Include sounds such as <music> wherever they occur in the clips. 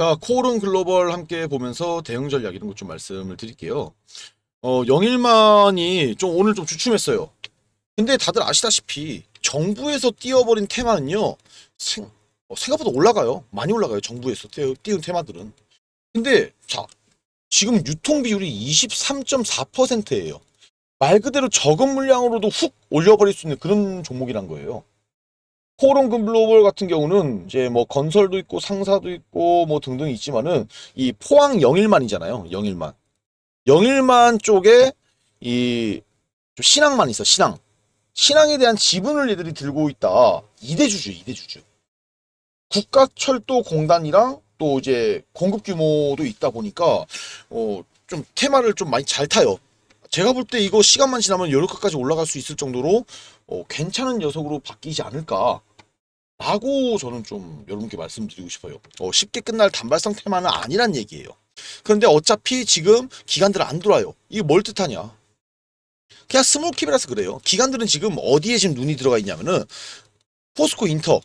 자, 코오른 글로벌 함께 보면서 대응 전략 이런 것 좀 말씀을 드릴게요. 어, 영일만이 좀 오늘 좀 주춤했어요. 근데 다들 아시다시피 정부에서 띄워버린 테마는요, 생, 어, 생각보다 올라가요. 많이 올라가요. 정부에서 띄- 띄운 테마들은. 근데, 자, 지금 유통 비율이 23.4%예요. 말 그대로 적은 물량으로도 훅 올려버릴 수 있는 그런 종목이란 거예요. 코오롱 글로벌 같은 경우는 이제 뭐 건설도 있고 상사도 있고 뭐 등등 있지만은 이 포항 영일만이잖아요. 영일만. 영일만 쪽에 이좀 신앙만 있어. 신앙. 신앙에 대한 지분을 얘들이 들고 있다. 이대주주, 이대주주. 국가철도공단이랑 또 이제 공급 규모도 있다 보니까 어 좀 테마를 좀 많이 잘 타요. 제가 볼 때 이거 시간만 지나면 여기까지 올라갈 수 있을 정도로 어, 괜찮은 녀석으로 바뀌지 않을까. 라고 저는 좀 여러분께 말씀드리고 싶어요. 어, 쉽게 끝날 단발성 테마는 아니란 얘기예요. 그런데 어차피 지금 기관들 안 돌아요. 이게 뭘 뜻하냐? 그냥 스몰캡이라서 그래요. 기관들은 지금 어디에 지금 눈이 들어가 있냐면은 포스코 인터,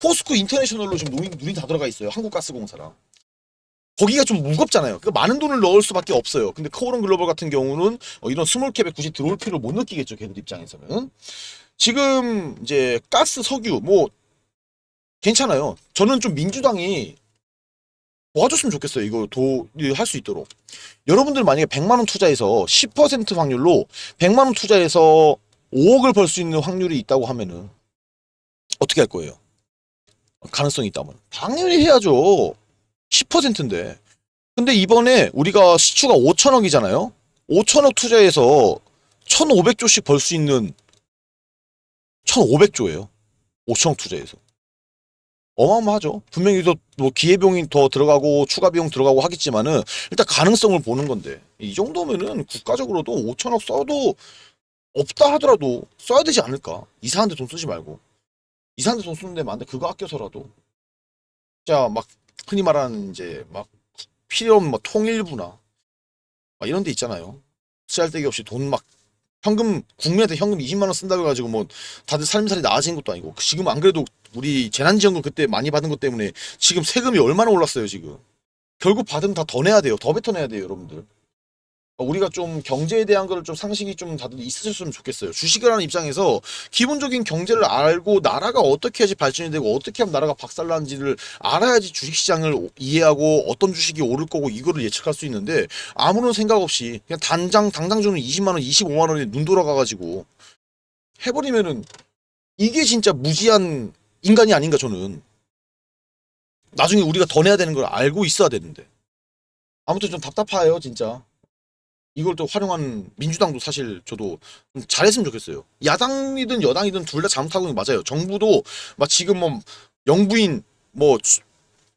포스코 인터내셔널로 지금 눈이, 눈이 다 들어가 있어요. 한국가스공사랑. 거기가 좀 무겁잖아요. 그 많은 돈을 넣을 수밖에 없어요. 근데 코오런 글로벌 같은 경우는 어, 이런 스몰캡에 굳이 들어올 필요를 못 느끼겠죠. 걔들 입장에서는. 지금 이제 가스, 석유 뭐 괜찮아요. 저는 좀 민주당이 도와줬으면 좋겠어요. 이거 도 할 수 있도록. 여러분들 만약에 100만 원 투자해서 10% 확률로 100만 원 투자해서 5억을 벌 수 있는 확률이 있다고 하면은 어떻게 할 거예요? 가능성이 있다면 당연히 해야죠. 10%인데. 근데 이번에 우리가 시추가 5천억이잖아요. 5천억 투자해서 1,500조씩 벌 수 있는 1,500조예요. 5천억 투자해서. 어마어마하죠. 분명히 또뭐 기회비용이 더 들어가고 추가 비용 들어가고 하겠지만은 일단 가능성을 보는 건데 이 정도면은 국가적으로도 5천억 써도 없다 하더라도 써야 되지 않을까? 이상한 데 돈 쓰지 말고 이상한 데 돈 쓰는데 만데 그거 아껴서라도 진짜 막 흔히 말하는 이제 막 필요 없는 뭐 통일부나 막 이런 데 있잖아요. 쓰잘데기 없이 돈 막 현금 국민한테 현금 20만 원 쓴다고 해가지고 뭐 다들 삶살이 나아진 것도 아니고 지금 안 그래도 우리 재난지원금 그때 많이 받은 것 때문에 지금 세금이 얼마나 올랐어요 지금? 결국 받으면 다 더 내야 돼요. 더 뱉어내야 돼요 여러분들. 어, 우리가 좀 경제에 대한 거를 좀 상식이 좀 다들 있으셨으면 좋겠어요. 주식을 하는 입장에서 기본적인 경제를 알고 나라가 어떻게 해야지 발전이 되고 어떻게 하면 나라가 박살나는지를 알아야지 주식시장을 이해하고 어떤 주식이 오를 거고 이거를 예측할 수 있는데 아무런 생각 없이 그냥 단장 당장 주는 20만 원 25만 원에 눈 돌아가가지고 해버리면은 이게 진짜 무지한 인간이 아닌가 저는. 나중에 우리가 더 내야 되는 걸 알고 있어야 되는데. 아무튼 좀 답답해요 진짜 이걸 또 활용한 민주당도 사실 저도 좀 잘했으면 좋겠어요 야당이든 여당이든 둘 다 잘못하고 있는 거 맞아요 정부도 막 지금 뭐 영부인 뭐 수-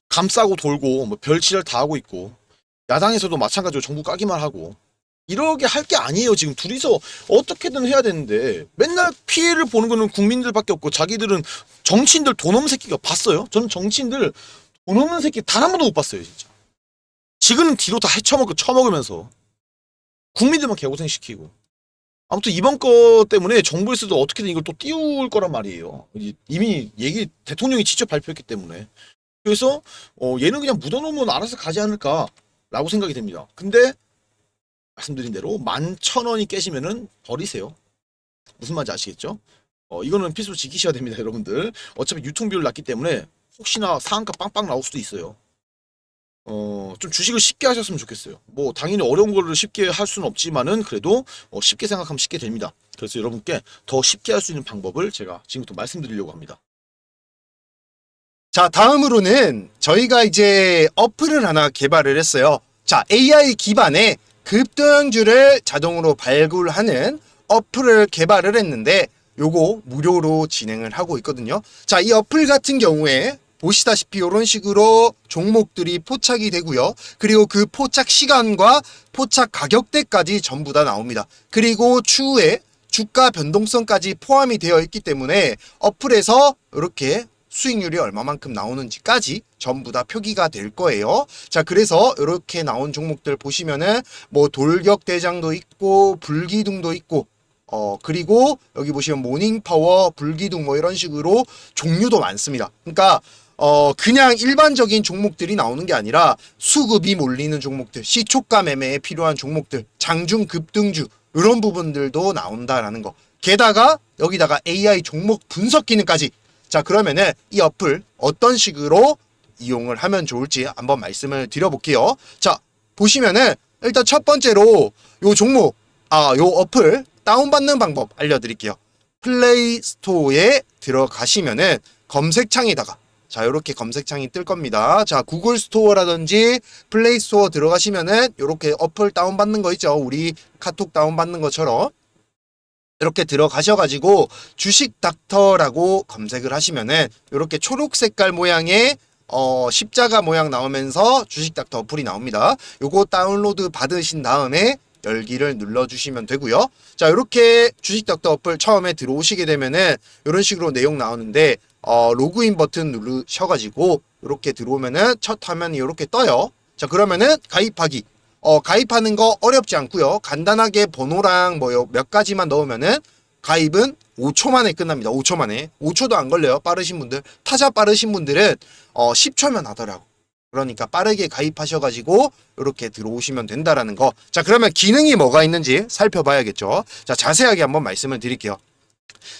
감싸고 돌고 뭐 별치를 다 하고 있고 야당에서도 마찬가지로 정부 까기만 하고 이렇게 할 게 아니에요. 지금 둘이서 어떻게든 해야 되는데 맨날 피해를 보는 거는 국민들밖에 없고 자기들은 정치인들 돈 없는 새끼가 봤어요? 저는 정치인들 돈 없는 새끼 단 한 번도 못 봤어요, 진짜. 지금은 뒤로 다 헤쳐먹고 처먹으면서 국민들만 개고생시키고 아무튼 이번 거 때문에 정부에서도 어떻게든 이걸 또 띄울 거란 말이에요. 이- 이미 얘기 대통령이 직접 발표했기 때문에 그래서 어, 얘는 그냥 묻어놓으면 알아서 가지 않을까라고 생각이 됩니다. 근데 말씀드린 대로 만 천 원이 깨지면은 버리세요. 무슨 말인지 아시겠죠? 어, 이거는 필수로 지키셔야 됩니다, <laughs> 여러분들. 어차피 유통 비율 낮기 때문에 혹시나 상한가 빵빵 나올 수도 있어요. 어, 좀 주식을 쉽게 하셨으면 좋겠어요. 뭐 당연히 어려운 거를 쉽게 할 수는 없지만은 그래도 어, 쉽게 생각하면 쉽게 됩니다. 그래서 여러분께 더 쉽게 할 수 있는 방법을 제가 지금부터 말씀드리려고 합니다. 자, 다음으로는 저희가 이제 어플을 하나 개발을 했어요. 자, AI 기반의 급등주를 자동으로 발굴하는 어플을 개발을 했는데 요거 무료로 진행을 하고 있거든요. 자, 이 어플 같은 경우에 보시다시피 이런 식으로 종목들이 포착이 되고요. 그리고 그 포착 시간과 포착 가격대까지 전부 다 나옵니다. 그리고 추후에 주가 변동성까지 포함이 되어 있기 때문에 어플에서 이렇게 수익률이 얼마만큼 나오는지까지 전부 다 표기가 될 거예요. 자, 그래서 이렇게 나온 종목들 보시면은 뭐 돌격 대장도 있고 불기둥도 있고 어, 그리고 여기 보시면 모닝 파워, 불기둥 뭐 이런 식으로 종류도 많습니다. 그러니까 어 그냥 일반적인 종목들이 나오는 게 아니라 수급이 몰리는 종목들, 시초가 매매에 필요한 종목들, 장중 급등주 이런 부분들도 나온다라는 거. 게다가 여기다가 AI 종목 분석 기능까지. 자 그러면은 이 어플 어떤 식으로 이용을 하면 좋을지 한번 말씀을 드려볼게요. 자 보시면은 일단 첫 번째로 요 종목 아 요 어플 다운받는 방법 알려드릴게요. 플레이 스토어에 들어가시면은 검색창에다가 자 이렇게 검색창이 뜰 겁니다. 자 구글 스토어라든지 플레이 스토어 들어가시면은 이렇게 어플 다운받는 거 있죠. 우리 카톡 다운받는 것처럼 이렇게 들어가셔가지고 주식 닥터라고 검색을 하시면은 이렇게 초록 색깔 모양의 어 십자가 모양 나오면서 주식 닥터 어플이 나옵니다. 요거 다운로드 받으신 다음에 열기를 눌러주시면 되고요. 자 이렇게 주식 닥터 어플 처음에 들어오시게 되면은 이런 식으로 내용 나오는데 어 로그인 버튼 누르셔가지고 이렇게 들어오면은 첫 화면이 이렇게 떠요. 자 그러면은 가입하기 어, 가입하는 거 어렵지 않고요. 간단하게 번호랑 뭐 몇 가지만 넣으면은 가입은 5초 만에 끝납니다. 5초 만에. 5초도 안 걸려요. 빠르신 분들. 타자 빠르신 분들은 어, 10초면 하더라고. 그러니까 빠르게 가입하셔가지고 이렇게 들어오시면 된다라는 거. 자, 그러면 기능이 뭐가 있는지 살펴봐야겠죠. 자, 자세하게 한번 말씀을 드릴게요.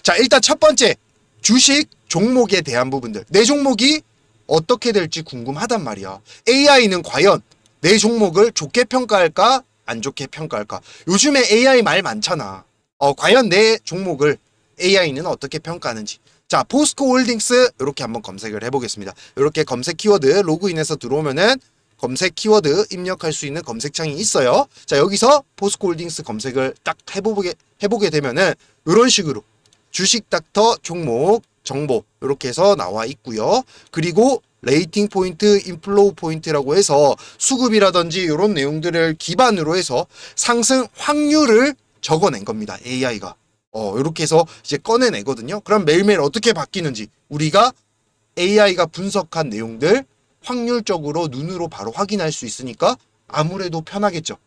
자, 일단 첫 번째 주식 종목에 대한 부분들. 내 종목이 어떻게 될지 궁금하단 말이야. AI는 과연 내 종목을 좋게 평가할까 안 좋게 평가할까? 요즘에 AI 말 많잖아. 어 과연 내 종목을 AI는 어떻게 평가하는지. 자 포스코 홀딩스 이렇게 한번 검색을 해보겠습니다. 이렇게 검색 키워드 로그인해서 들어오면은 검색 키워드 입력할 수 있는 검색창이 있어요. 자 여기서 포스코 홀딩스 검색을 딱 해보게 해보게 되면은 이런 식으로 주식 닥터 종목 정보 이렇게 해서 나와 있고요 그리고 레이팅 포인트, 인플로우 포인트라고 해서 수급이라든지 이런 내용들을 기반으로 해서 상승 확률을 적어낸 겁니다. AI가. 어, 이렇게 해서 이제 꺼내내거든요. 그럼 매일매일 어떻게 바뀌는지 우리가 AI가 분석한 내용들 확률적으로 눈으로 바로 확인할 수 있으니까 아무래도 편하겠죠.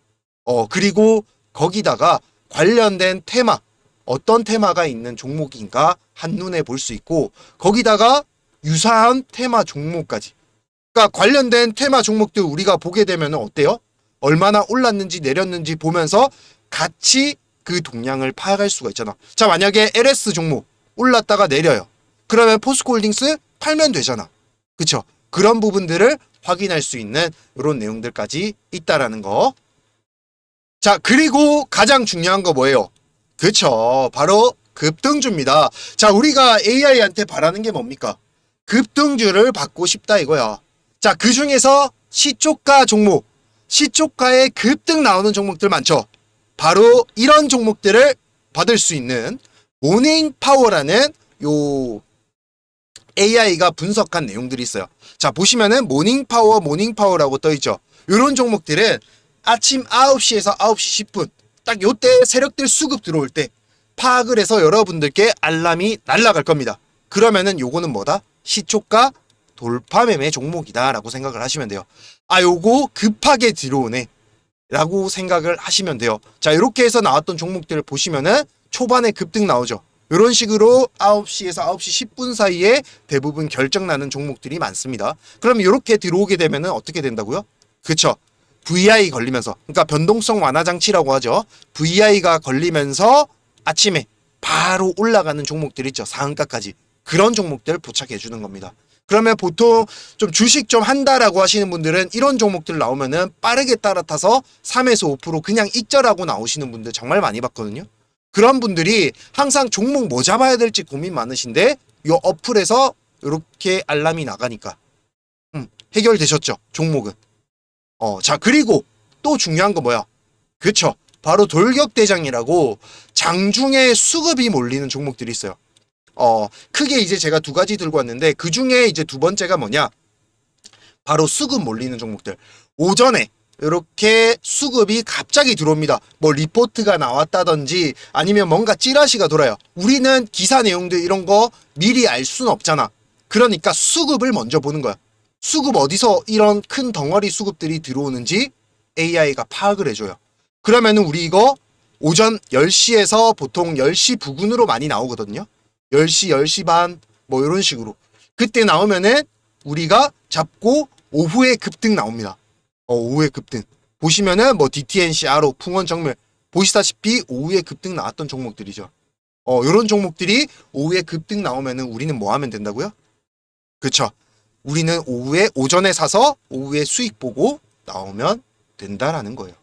어, 그리고 거기다가 관련된 테마, 어떤 테마가 있는 종목인가 한눈에 볼 수 있고 거기다가 유사한 테마 종목까지. 그러니까 관련된 테마 종목들 우리가 보게 되면 어때요? 얼마나 올랐는지 내렸는지 보면서 같이 그 동향을 파악할 수가 있잖아. 자, 만약에 LS 종목 올랐다가 내려요. 그러면 포스코홀딩스 팔면 되잖아. 그쵸? 그런 부분들을 확인할 수 있는 이런 내용들까지 있다라는 거. 자, 그리고 가장 중요한 거 뭐예요? 그쵸. 바로 급등주입니다. 자, 우리가 AI한테 바라는 게 뭡니까? 급등주를 받고 싶다 이거야. 자, 그 중에서 시초가 종목, 시초가에 급등 나오는 종목들 많죠. 바로 이런 종목들을 받을 수 있는 모닝 파워라는 요 AI가 분석한 내용들이 있어요. 자, 보시면은 모닝 파워, 모닝 파워라고 떠 있죠. 요런 종목들은 아침 9시에서 9시 10분 딱 요때 세력들 수급 들어올 때 파악을 해서 여러분들께 알람이 날아갈 겁니다. 그러면은 요거는 뭐다? 시초가 돌파 매매 종목이다라고 생각을 하시면 돼요. 아, 요거 급하게 들어오네. 라고 생각을 하시면 돼요. 자, 이렇게 해서 나왔던 종목들을 보시면은 초반에 급등 나오죠. 이런 식으로 9시에서 9시 10분 사이에 대부분 결정나는 종목들이 많습니다. 그럼 이렇게 들어오게 되면은 어떻게 된다고요? 그쵸. VI 걸리면서, 그러니까 변동성 완화 장치라고 하죠. VI가 걸리면서 아침에 바로 올라가는 종목들 있죠. 상한가까지. 그런 종목들 포착해 주는 겁니다. 그러면 보통 좀 주식 좀 한다라고 하시는 분들은 이런 종목들 나오면은 빠르게 따라타서 3에서 5% 그냥 익절하고 나오시는 분들 정말 많이 봤거든요. 그런 분들이 항상 종목 뭐 잡아야 될지 고민 많으신데 요 어플에서 이렇게 알람이 나가니까 음, 해결되셨죠. 종목은. 어, 자, 그리고 또 중요한 거 뭐야? 그쵸. 바로 돌격대장이라고 장중에 수급이 몰리는 종목들이 있어요. 어, 크게 이제 제가 두 가지 들고 왔는데 그 중에 이제 두 번째가 뭐냐? 바로 수급 몰리는 종목들. 오전에 이렇게 수급이 갑자기 들어옵니다. 뭐 리포트가 나왔다든지 아니면 뭔가 찌라시가 돌아요. 우리는 기사 내용들 이런 거 미리 알 수는 없잖아. 그러니까 수급을 먼저 보는 거야. 수급 어디서 이런 큰 덩어리 수급들이 들어오는지 AI가 파악을 해줘요. 그러면 은 우리 이거 오전 10시에서 보통 10시 부근으로 많이 나오거든요. 10시, 10시 반, 뭐 이런 식으로. 그때 나오면은 우리가 잡고 오후에 급등 나옵니다. 어, 오후에 급등. 보시면은 뭐 DTNC, 아로, 풍원 정밀 보시다시피 오후에 급등 나왔던 종목들이죠. 어, 요런 종목들이 오후에 급등 나오면은 우리는 뭐 하면 된다고요? 그쵸. 우리는 오후에 오전에 사서 오후에 수익 보고 나오면 된다라는 거예요.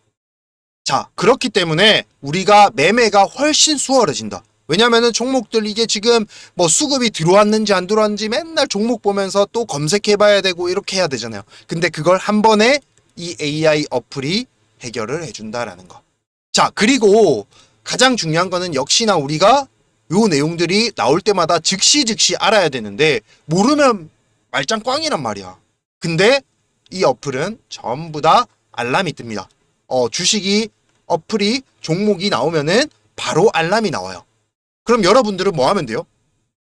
자, 그렇기 때문에 우리가 매매가 훨씬 수월해진다. 왜냐면은 종목들 이게 지금 뭐 수급이 들어왔는지 안 들어왔는지 맨날 종목 보면서 또 검색해 봐야 되고 이렇게 해야 되잖아요. 근데 그걸 한 번에 이 AI 어플이 해결을 해준다라는 거. 자, 그리고 가장 중요한 거는 역시나 우리가 요 내용들이 나올 때마다 즉시 즉시 알아야 되는데 모르면 말짱 꽝이란 말이야. 근데 이 어플은 전부 다 알람이 뜹니다. 어, 주식이 어플이 종목이 나오면은 바로 알람이 나와요. 그럼 여러분들은 뭐 하면 돼요?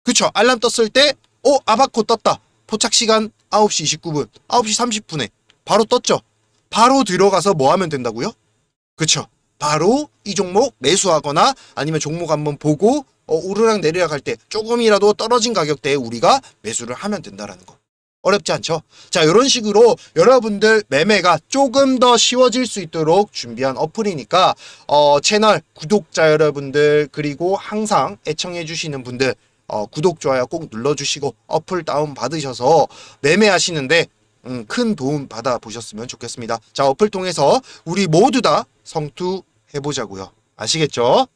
그쵸? 알람 떴을 때, 어, 아바코 떴다. 포착 시간 9시 29분, 9시 30분에 바로 떴죠? 바로 들어가서 뭐 하면 된다고요? 그쵸? 바로 이 종목 매수하거나 아니면 종목 한번 보고 어, 오르락 내리락 할 때 조금이라도 떨어진 가격대에 우리가 매수를 하면 된다라는 거. 어렵지 않죠? 자, 이런 식으로 여러분들 매매가 조금 더 쉬워질 수 있도록 준비한 어플이니까 어, 채널 구독자 여러분들 그리고 항상 애청해 주시는 분들 어, 구독 좋아요 꼭 눌러주시고 어플 다운 받으셔서 매매하시는데 음, 큰 도움 받아 보셨으면 좋겠습니다. 자, 어플 통해서 우리 모두 다 성투 해 보자고요. 아시겠죠?